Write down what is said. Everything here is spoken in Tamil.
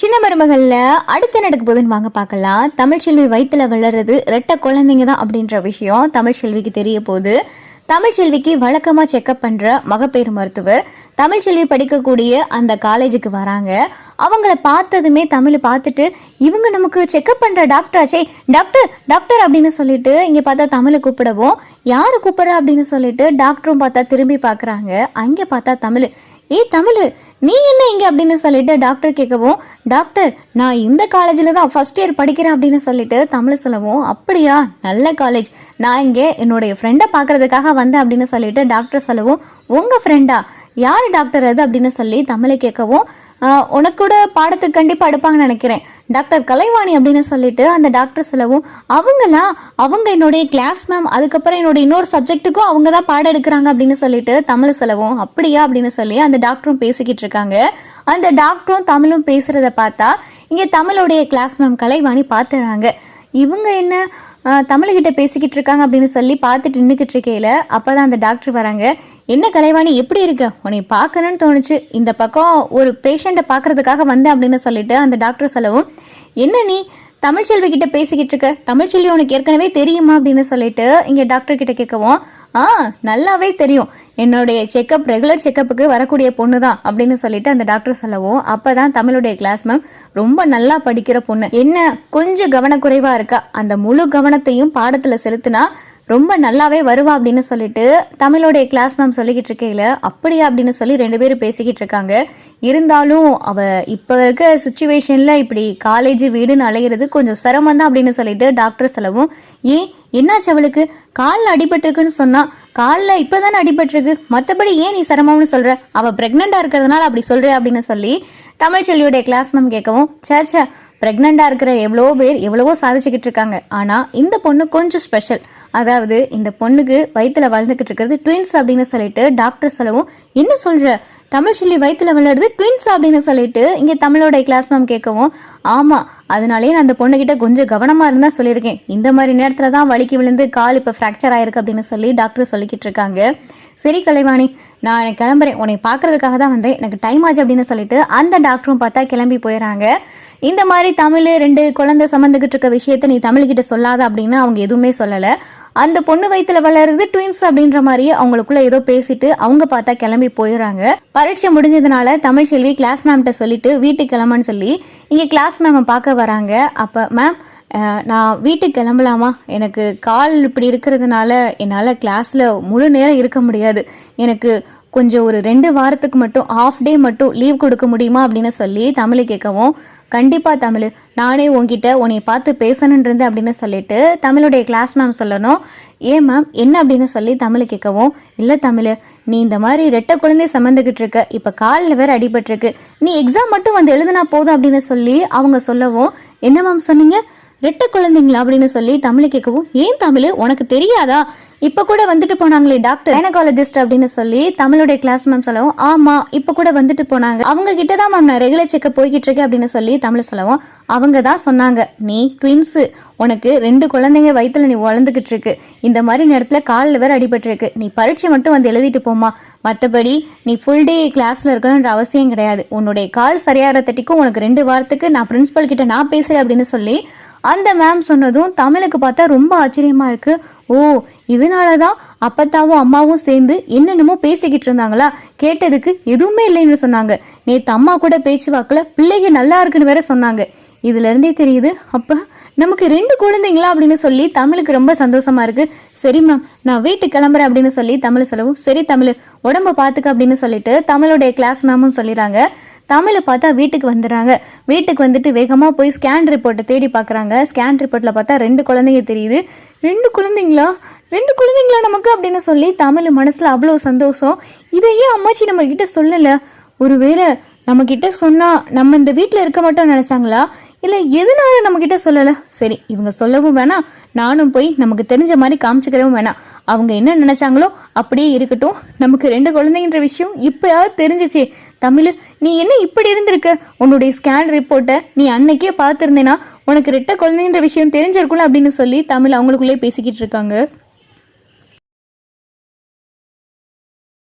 சின்ன மருமகளில் அடுத்து நடக்க போதுன்னு வாங்க பார்க்கலாம். தமிழ்ச்செல்வி வயிற்றுல வளர்றது ரெட்ட குழந்தைங்க தான் அப்படின்ற விஷயம் தமிழ்ச்செல்விக்கு தெரிய போகுது. தமிழ்ச்செல்விக்கு வழக்கமாக செக்அப் பண்ணுற மகப்பேறு மருத்துவர் தமிழ்ச்செல்வி படிக்கக்கூடிய அந்த காலேஜுக்கு வராங்க. அவங்கள பார்த்ததுமே தமிழ் பார்த்துட்டு இவங்க நமக்கு செக்அப் பண்ணுற டாக்டர் ஆச்சே டாக்டர் டாக்டர் அப்படின்னு சொல்லிட்டு இங்கே பார்த்தா தமிழை கூப்பிடவும் யார் கூப்பிட்றா அப்படின்னு சொல்லிட்டு டாக்டரும் பார்த்தா திரும்பி பார்க்குறாங்க. அங்கே பார்த்தா தமிழ் ஏய் தமிழ் நீ என்ன இங்கே அப்படின்னு சொல்லிட்டு டாக்டர் கேட்கவும் டாக்டர் நான் இந்த காலேஜில் தான் ஃபர்ஸ்ட் இயர் படிக்கிறேன் அப்படின்னு சொல்லிட்டு தமிழ் சொல்லவும் அப்படியா? நல்ல காலேஜ் நான் இங்கே என்னுடைய ஃப்ரெண்டை பார்க்கறதுக்காக வந்தேன் அப்படின்னு சொல்லிட்டு டாக்டர் சொல்லவும் உங்கள் ஃப்ரெண்டா யார் டாக்டர் அது அப்படின்னு சொல்லி தமிழை கேட்கவும் உனக்கூட பாடத்துக்கு கண்டிப்பாக எடுப்பாங்கன்னு நினைக்கிறேன். டாக்டர் கலைவாணி அப்படின்னு சொல்லிட்டு அந்த டாக்டர் சொல்லவும் அவங்கெல்லாம் அவங்க என்னுடைய கிளாஸ் மேம் அதுக்கப்புறம் என்னோட இன்னொரு சப்ஜெக்ட்டுக்கும் அவங்க தான் பாடம் எடுக்கிறாங்க அப்படின்னு சொல்லிட்டு தமிழ் சொல்லவும் அப்படியா அப்படின்னு சொல்லி அந்த டாக்டரும் பேசிக்கிட்டு இருக்காங்க. அந்த டாக்டரும் தமிழும் பேசுகிறத பார்த்தா இங்கே தமிழுடைய கிளாஸ் மேம் கலைவாணி பார்த்துறாங்க இவங்க என்ன தமிழ்கிட்ட பேசிக்கிட்டு இருக்காங்க அப்படின்னு சொல்லி பார்த்துட்டு நின்றுக்கிட்டு இருக்கையில் அப்போ தான் அந்த டாக்டர் வராங்க. என்ன கலைவாணி எப்படி இருக்க? உன்னை பார்க்கணும்னு தோணுச்சு. இந்த பக்கம் ஒரு பேஷண்ட்டை பார்க்கறதுக்காக வந்தேன் அப்படின்னு சொல்லிட்டு அந்த டாக்டர் சொல்லவும் என்ன நீ தமிழ்ச்செல்வி கிட்ட பேசிக்கிட்டு இருக்க? தமிழ்ச்செல்வி உனக்கு ஏற்கனவே தெரியுமா? அப்படின்னு சொல்லிட்டு இங்கே டாக்டர் கிட்ட கேட்கவும் ஆ நல்லாவே தெரியும். என்னுடைய செக்கப் ரெகுலர் செக்கப்புக்கு வரக்கூடிய பொண்ணு தான் அப்படின்னு சொல்லிட்டு அந்த டாக்டர் சொல்லவும் அப்பதான் தமிழுடைய கிளாஸ் மேம் ரொம்ப நல்லா படிக்கிற பொண்ணு. என்ன கொஞ்சம் கவனக்குறைவாக இருக்கா? அந்த முழு கவனத்தையும் பாடத்தில் செலுத்தினா ரொம்ப நல்லாவே வருவா அப்படின்னு சொல்லிட்டு தமிழோடைய கிளாஸ் மேம் சொல்லிக்கிட்டு இருக்கையில அப்படியா அப்படின்னு சொல்லி ரெண்டு பேரும் பேசிக்கிட்டு இருக்காங்க. இருந்தாலும் அவ இப்போ இருக்க சுச்சுவேஷன்ல இப்படி காலேஜ் வீடுன்னு அலையிறது கொஞ்சம் சிரமம் தான் அப்படின்னு சொல்லிட்டு டாக்டர் சொல்லவும் ஏன் என்னாச்சு அவளுக்கு? காலில் அடிபட்டிருக்குன்னு சொன்னா காலில் இப்போதானே அடிபட்டிருக்கு? மற்றபடி ஏன் நீ சிரமம்னு சொல்ற? அவ ப்ரெக்னெண்ட்டாக இருக்கிறதுனால அப்படி சொல்ற அப்படின்னு சொல்லி தமிழ்ச்செல்வியுடைய கிளாஸ் மேம் கேட்கவும் சேச்சா ப்ரெக்னெண்ட்டாக இருக்கிற எவ்வளோ பேர் எவ்வளவோ சாதிச்சுக்கிட்டு இருக்காங்க. ஆனால் இந்த பொண்ணு கொஞ்சம் ஸ்பெஷல் அதாவது இந்த பொண்ணுக்கு வயிற்றில் வளர்ந்துக்கிட்டு இருக்கிறது ட்வின்ஸ் அப்படின்னு சொல்லிட்டு டாக்டர் சொல்லவும் என்ன சொல்கிற தமிழ் சொல்லி வயிற்றில் விளையாடுது ட்வின்ஸ் அப்படின்னு சொல்லிட்டு இங்கே தமிழோட கிளாஸ் மேம் கேட்கவும் ஆமாம் அதனாலேயே நான் அந்த பொண்ணுக்கிட்ட கொஞ்சம் கவனமாக இருந்தால் சொல்லியிருக்கேன். இந்த மாதிரி நேரத்தில் தான் வலிக்கு விழுந்து கால் இப்போ ஃப்ராக்சர் ஆயிருக்கு அப்படின்னு சொல்லி டாக்டர் சொல்லிக்கிட்டு இருக்காங்க. சரி கலைவாணி நான் எனக்கு கிளம்புறேன். உன்னை பார்க்கறதுக்காக தான் வந்தேன். எனக்கு டைம் ஆச்சு அப்படின்னு சொல்லிட்டு அந்த டாக்டரும் பார்த்தா கிளம்பி போயிடறாங்க இந்த மாதிரி தமிழ் ரெண்டு குழந்தை சம்மந்துக்கிட்டு இருக்க விஷயத்த நீ தமிழ்கிட்ட சொல்லாத அப்படின்னு அவங்க எதுவுமே சொல்லலை. அந்த பொண்ணு வயிற்றுல வளருது ட்வின்ஸ் அப்படின்ற மாதிரி அவங்களுக்குள்ள ஏதோ பேசிட்டு அவங்க பார்த்தா கிளம்பி போயிடுறாங்க. பரீட்சை முடிஞ்சதுனால தமிழ் செல்வி கிளாஸ் மேம்கிட்ட சொல்லிட்டு வீட்டுக்கு கிளம்புன்னு சொல்லி இங்கே கிளாஸ் மேமை பார்க்க வராங்க. அப்போ மேம் நான் வீட்டுக்கு கிளம்பலாமா? எனக்கு கால் இப்படி இருக்கிறதுனால என்னால் கிளாஸில் முழு நேரம் இருக்க முடியாது. எனக்கு கொஞ்சம் ஒரு ரெண்டு வாரத்துக்கு மட்டும் ஆஃப் டே மட்டும் லீவ் கொடுக்க முடியுமா அப்படின்னு சொல்லி தமிழ் கேட்கவும் கண்டிப்பாக தமிழ். நானே உங்ககிட்ட உன்னை பார்த்து பேசணுன்றது அப்படின்னு சொல்லிட்டு தமிழுடைய கிளாஸ் மேம் சொல்லணும். ஏன் மேம் என்ன அப்படின்னு சொல்லி தமிழ் கேட்கவும் இல்லை தமிழ் நீ இந்த மாதிரி ரெட்டை குழந்தை சம்மந்துக்கிட்டு இருக்க. இப்போ காலில் வேற அடிபட்டிருக்கு. நீ எக்ஸாம் மட்டும் வந்து எழுதுனா போதும் அப்படின்னு சொல்லி அவங்க சொல்லவும் என்ன மேம் சொன்னீங்க? ரெட்டை குழந்தைங்களா? அப்படின்னு சொல்லி தமிழ் கேட்கவும் ஏன் தமிழ்? உனக்கு தெரியாதா? இப்போ கூட வந்துட்டு போனாங்களே டாக்டர்? கைனகாலஜிஸ்ட் அப்படின்னு சொல்லி தமிழுடைய கிளாஸ் மேம் சொல்லவும் ஆமா இப்போ கூட வந்துட்டு போனாங்க. அவங்க கிட்ட தான் மேம் நான் ரெகுலர் செக்கப் போய்கிட்டு இருக்கேன் அப்படின்னு சொல்லி தமிழ் சொல்லவும் அவங்க தான் சொன்னாங்க நீ ட்வின்ஸு உனக்கு ரெண்டு குழந்தைங்க வயிற்றுல நீ வளர்ந்துக்கிட்டு இருக்கு. இந்த மாதிரி நேரத்தில் காலில் வேற அடிபட்டிருக்கு. நீ பரீட்சை மட்டும் வந்து எழுதிட்டு போமா மற்றபடி நீ ஃபுல் டே கிளாஸில் இருக்கணுன்ற அவசியம் கிடையாது. உன்னுடைய கால் சரியாகிற தட்டிக்கும் உனக்கு ரெண்டு வாரத்துக்கு நான் பிரின்ஸ்பல் கிட்ட நான் பேசுகிறேன் அப்படின்னு சொல்லி அந்த மேம் சொன்னதும் தமிழுக்கு பார்த்தா ரொம்ப ஆச்சரியமா இருக்கு. ஓ இதனால தான் அப்பத்தாவும் அம்மாவும் சேர்ந்து என்னென்னமோ பேசிக்கிட்டு இருந்தாங்களா? கேட்டதுக்கு எதுவுமே இல்லைன்னு சொன்னாங்க. நேற்று அம்மா கூட பேச்சு வாக்கில் பிள்ளைங்க நல்லா இருக்குன்னு வேற சொன்னாங்க. இதுல இருந்தே தெரியுது அப்போ நமக்கு ரெண்டு குழந்தைங்களா அப்படின்னு சொல்லி தமிழுக்கு ரொம்ப சந்தோஷமா இருக்கு. சரி மேம் நான் வீட்டுக்கு கிளம்புறேன் அப்படின்னு சொல்லி தமிழ் சொல்லவும் சரி தமிழ் உடம்ப பார்த்துக்க அப்படின்னு சொல்லிட்டு தமிழுடைய கிளாஸ் மேமும் சொல்லிடுறாங்க. தமிழை பார்த்தா வீட்டுக்கு வந்துடுறாங்க. வீட்டுக்கு வந்துட்டு வேகமாக போய் ஸ்கேன் ரிப்போர்ட்டை தேடி பார்க்குறாங்க. ஸ்கேன் ரிப்போர்ட்டில் பார்த்தா ரெண்டு குழந்தைங்க தெரியுது. ரெண்டு குழந்தைங்களா? ரெண்டு குழந்தைங்களா நமக்கு அப்படின்னு சொல்லி தமிழ் மனசில் அவ்வளோ சந்தோஷம். இதை ஏன் அம்மாச்சி நம்ம கிட்ட சொல்லலை. ஒருவேளை நம்ம கிட்ட சொன்னால் நம்ம இந்த வீட்டில் இருக்க மட்டும் நினச்சாங்களா? இல்லை எதனால நம்ம கிட்ட சொல்லலை? சரி இவங்க சொல்லவும் வேணாம் நானும் போய் நமக்கு தெரிஞ்ச மாதிரி காமிச்சுக்கிறவும் வேணாம் அவங்க என்ன நினைச்சாங்களோ அப்படியே இருக்கட்டும். நமக்கு ரெண்டு குழந்தைங்கன்ற விஷயம் இப்போயாவது தெரிஞ்சிச்சு? தமிழ் நீ என்ன இப்படி இருந்திருக்க? உன்னுடைய ஸ்கேன் ரிப்போர்ட்டை நீ அன்னைக்கே பார்த்துருந்தேன்னா உனக்கு ரெட்ட குழந்தைன்ற விஷயம் தெரிஞ்சிருக்கும்ல அப்படின்னு சொல்லி தமிழ் அவங்களுக்குள்ளே பேசிக்கிட்டு இருக்காங்க.